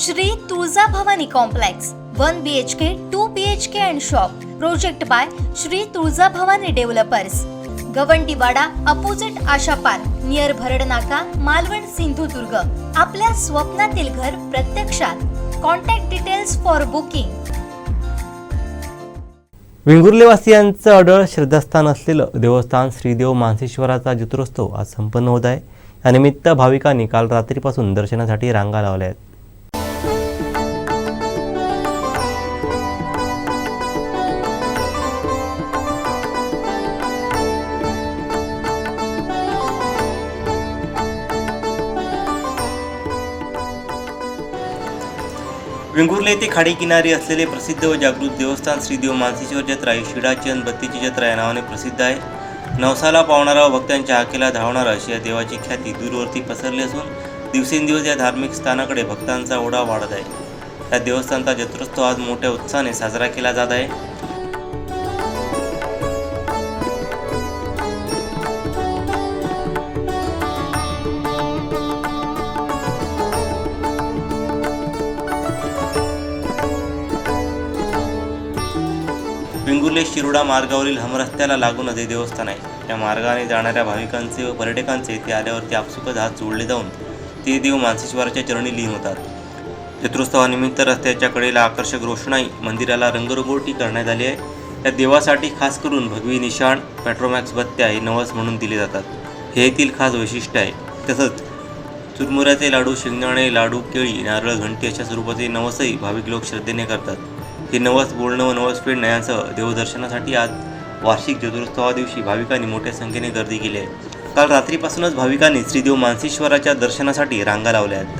Shri Tulja Bhavani complex one B H K two B H K and shop project by Shri Tulja Bhavani developers Gawandiwada opposite Asha park near Bharad Naka Malvan Sindhudurg. आपल्या स्वप्नातील घर प्रत्यक्षात. Contact details for booking वेंगुर्लेवासियांचं अडळ श्रद्धास्थान असलेलं देवस्थान श्रीदेव मानसेश्वराचा जत्रोत्सव आज संपन्न होत आहे. यानिमित्त भाविकांनी काल रात्रीपासून दर्शनासाठी रांगा लावल्या आहेत. वेंगुर्ले येथे खाडीकिनारी असलेले प्रसिद्ध व जागृत देवस्थान श्रीदेव मानसेश्वर जत्रा ही शिडाची बत्तीची जत्रा या नावाने प्रसिद्ध आहे. नवसाला पावणारा व भक्तांच्या हाकेला धावणारा अशी या देवाची ख्याती दूरवरती पसरली असून दिवसेंदिवस या धार्मिक स्थानाकडे भक्तांचा ओढा वाढत आहे. या देवस्थानचा जत्रोत्सव आज मोठ्या उत्साहाने साजरा केला जात आहे. वेंगुर्ले शिरोडा मार्गावरील हमरस्त्याला लागूनच हे देवस्थान आहे. या मार्गाने जाणाऱ्या भाविकांचे व पर्यटकांचे ते आल्यावरती आपसुकच हात जोडले जाऊन ते देव मानसेश्वराच्या चरणी लीन होतात. जत्रोत्सवानिमित्त रस्त्याच्या कडेला आकर्षक रोषणाई मंदिराला रंगरंगोटी करण्यात आली आहे. या देवासाठी खास करून भगवी निशाण पेट्रोमॅक्स बत्त्या हे नवस म्हणून दिले जातात. हे येथील खास वैशिष्ट्य आहे. तसंच चुरमुऱ्याचे लाडू शेंगदाणे लाडू केळी नारळ घंटी अशा स्वरूपाचे नवसही भाविक लोक श्रद्धेने करतात. हे नवस बोलणं व नवस फेडणं यांसह देवदर्शनासाठी आज वार्षिक जत्रोत्सवा दिवशी भाविकांनी मोठ्या संख्येने गर्दी केली आहे. काल रात्रीपासूनच भाविकांनी श्रीदेव मानसेश्वराच्या दर्शनासाठी रांगा लावल्या आहेत.